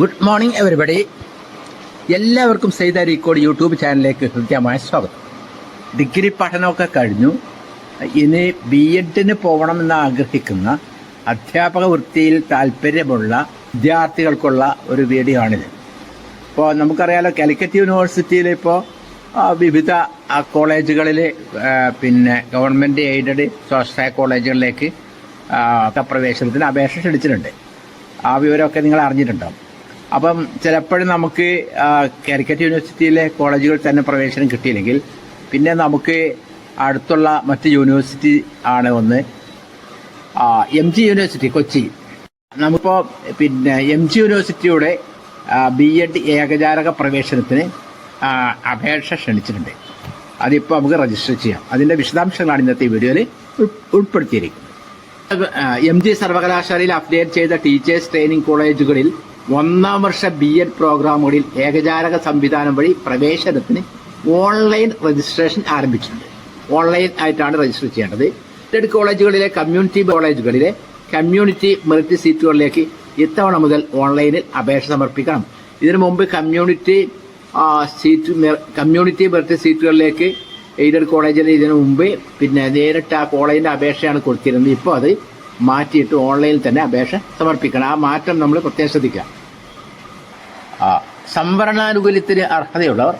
Good morning everybody എല്ലാവർക്കും സെയ്ത റീക്കോഡ് YouTube ചാനലിലേക്ക് ഹൃദ്യമായ സ്വാഗതം. ഡിഗ്രി പഠനമൊക്കെ കഴിഞ്ഞു. ഇനി ബി എഡിന് പോകണമെന്ന് ആഗ്രഹിക്കുന്ന അധ്യാപക വൃത്തിയിൽ താല്പര്യമുള്ള വിദ്യാർത്ഥികൾക്കുള്ള ഒരു വീഡിയോ ആണിത്. ഇപ്പോൾ നമുക്കറിയാലോ കാലിക്കറ്റ് യൂണിവേഴ്സിറ്റിയിൽ ഇപ്പോൾ വിവിധ കോളേജുകളിൽ പിന്നെ ഗവൺമെന്റ് എയ്ഡഡ് സ്വാശ്രയ കോളേജുകളിലേക്ക് പ്രവേശനത്തിന് അപേക്ഷ ക്ഷണിച്ചിട്ടുണ്ട്. ആ വിവരമൊക്കെ നിങ്ങൾ അറിഞ്ഞിട്ടുണ്ടാവും അപ്പം ചിലപ്പോഴും നമുക്ക് കാലിക്കറ്റ് യൂണിവേഴ്സിറ്റിയിലെ കോളേജുകളിൽ തന്നെ പ്രവേശനം കിട്ടിയില്ലെങ്കിൽ പിന്നെ നമുക്ക് അടുത്തുള്ള മറ്റ് യൂണിവേഴ്സിറ്റി ആണ് ഒന്ന് എം ജി യൂണിവേഴ്സിറ്റി കൊച്ചി. നമുക്കിപ്പോൾ പിന്നെ എം ജി യൂണിവേഴ്സിറ്റിയുടെ ബി എഡ് ഏകജാലക പ്രവേശനത്തിന് അപേക്ഷ ക്ഷണിച്ചിട്ടുണ്ട്. അതിപ്പോൾ നമുക്ക് രജിസ്റ്റർ ചെയ്യാം. അതിന്റെ വിശദാംശങ്ങളാണ് ഇന്നത്തെ വീഡിയോയിൽ ഉൾപ്പെടുത്തിയിരിക്കുന്നത്. എം ജി സർവകലാശാലയിൽ അപ്ഡേറ്റ് ചെയ്ത ടീച്ചേഴ്സ് ട്രെയിനിങ് കോളേജുകളിൽ ഒന്നാം വർഷ ബി എഡ് പ്രോഗ്രാമുകളിൽ ഏകജാലക സംവിധാനം വഴി പ്രവേശനത്തിന് ഓൺലൈൻ രജിസ്ട്രേഷൻ ആരംഭിച്ചിട്ടുണ്ട്. ഓൺലൈൻ ആയിട്ടാണ് രജിസ്റ്റർ ചെയ്യേണ്ടത്. എയ്ഡഡ് കോളേജുകളിലെ കമ്മ്യൂണിറ്റി കോളേജുകളിലെ കമ്മ്യൂണിറ്റി മെറിറ്റ് സീറ്റുകളിലേക്ക് ഇത്തവണ മുതൽ ഓൺലൈനിൽ അപേക്ഷ സമർപ്പിക്കണം. ഇതിനു മുമ്പ് കമ്മ്യൂണിറ്റി സീറ്റ് കമ്മ്യൂണിറ്റി മെറിറ്റ് സീറ്റുകളിലേക്ക് എയ്ഡഡ് കോളേജിൽ ഇതിനു മുമ്പ് പിന്നെ നേരിട്ട് ആ കോളേജിന്റെ അപേക്ഷയാണ് കൊടുത്തിരുന്നത്. ഇപ്പോൾ അത് മാറ്റിയിട്ട് ഓൺലൈനിൽ തന്നെ അപേക്ഷ സമർപ്പിക്കണം. ആ മാറ്റം നമ്മൾ പ്രത്യേകം ശ്രദ്ധിക്കുക. സംവരണാനുകൂല്യത്തിന് അർഹതയുള്ളവർ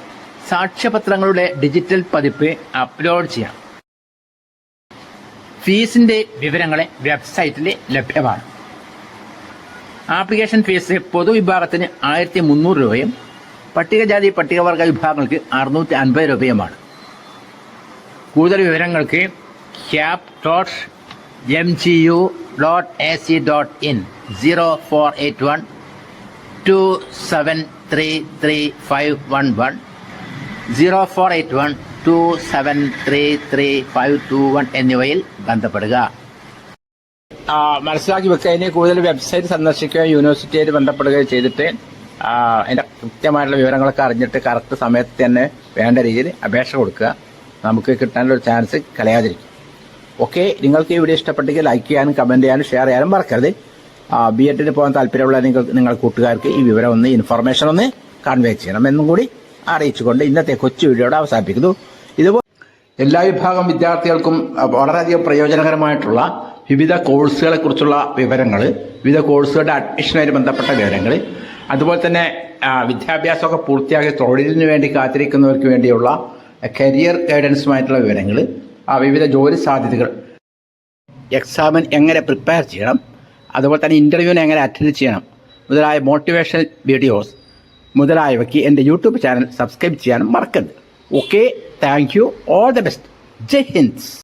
സാക്ഷ്യപത്രങ്ങളുടെ ഡിജിറ്റൽ പതിപ്പ് അപ്ലോഡ് ചെയ്യാം. ഫീസിന്റെ വിവരങ്ങളെ വെബ്സൈറ്റിൽ ലഭ്യമാണ്. ആപ്ലിക്കേഷൻ ഫീസ് പൊതുവിഭാഗത്തിന് ആയിരത്തി മുന്നൂറ് രൂപയും പട്ടികജാതി പട്ടികവർഗ വിഭാഗങ്ങൾക്ക് അറുന്നൂറ്റി അൻപത് രൂപയുമാണ്. കൂടുതൽ വിവരങ്ങൾക്ക് cap dot M G U dot A C dot in zero four eight one two seven three three five one one zero four eight one two seven three three five two one എന്നിവയിൽ ബന്ധപ്പെടുക. മനസ്സിലാക്കി വെക്കുക ഇനി കൂടുതൽ website സന്ദർശിക്കുകയോ യൂണിവേഴ്സിറ്റിയായിട്ട് ബന്ധപ്പെടുകയോ ചെയ്തിട്ട് അതിന്റെ കൃത്യമായിട്ടുള്ള വിവരങ്ങളൊക്കെ അറിഞ്ഞിട്ട് കറക്റ്റ് സമയത്ത് തന്നെ വേണ്ട രീതിയിൽ അപേക്ഷ കൊടുക്കുക. നമുക്ക് കിട്ടാനുള്ള ഒരു ചാൻസ് കളയാതിരിക്കും. ഓക്കെ നിങ്ങൾക്ക് ഈ വീഡിയോ ഇഷ്ടപ്പെട്ടെങ്കിൽ ലൈക്ക് ചെയ്യാനും കമന്റ് ചെയ്യാനും ഷെയർ ചെയ്യാനും മറക്കരുത്. ബി എഡിന് പോകാൻ താല്പര്യമുള്ള നിങ്ങൾ നിങ്ങൾ കൂട്ടുകാർക്ക് ഈ വിവരം ഒന്ന് ഇൻഫർമേഷൻ ഒന്ന് കൺവേ ചെയ്യണം. എന്നും കൂടി അറിയിച്ചുകൊണ്ട് ഇന്നത്തെ കൊച്ചു വീഡിയോയുടെ അവസാനിപ്പിക്കുന്നു. ഇതുപോലെ എല്ലാ വിഭാഗം വിദ്യാർത്ഥികൾക്കും വളരെയധികം പ്രയോജനകരമായിട്ടുള്ള വിവിധ കോഴ്സുകളെ കുറിച്ചുള്ള വിവരങ്ങൾ വിവിധ കോഴ്സുകളുടെ അഡ്മിഷനുമായി ബന്ധപ്പെട്ട വിവരങ്ങൾ അതുപോലെ തന്നെ വിദ്യാഭ്യാസമൊക്കെ പൂർത്തിയാക്കി തൊഴിലിന് വേണ്ടി കാത്തിരിക്കുന്നവർക്ക് വേണ്ടിയുള്ള കരിയർ ഗൈഡൻസുമായിട്ടുള്ള വിവരങ്ങൾ വിവിധ ജോലി സാധ്യതകൾ. എക്സാമിന് എങ്ങനെ പ്രിപ്പയർ ചെയ്യണം? അതുപോലെ തന്നെ ഇന്റർവ്യൂവിന് എങ്ങനെ അറ്റൻഡ് ചെയ്യണം? മുതലായ മോട്ടിവേഷൻ വീഡിയോസ് മുതലായവയ്ക്ക് എന്റെ യൂട്യൂബ് ചാനൽ സബ്സ്ക്രൈബ് ചെയ്യാനും മറക്കരുത്. Okay thank you all the best Jai Hind.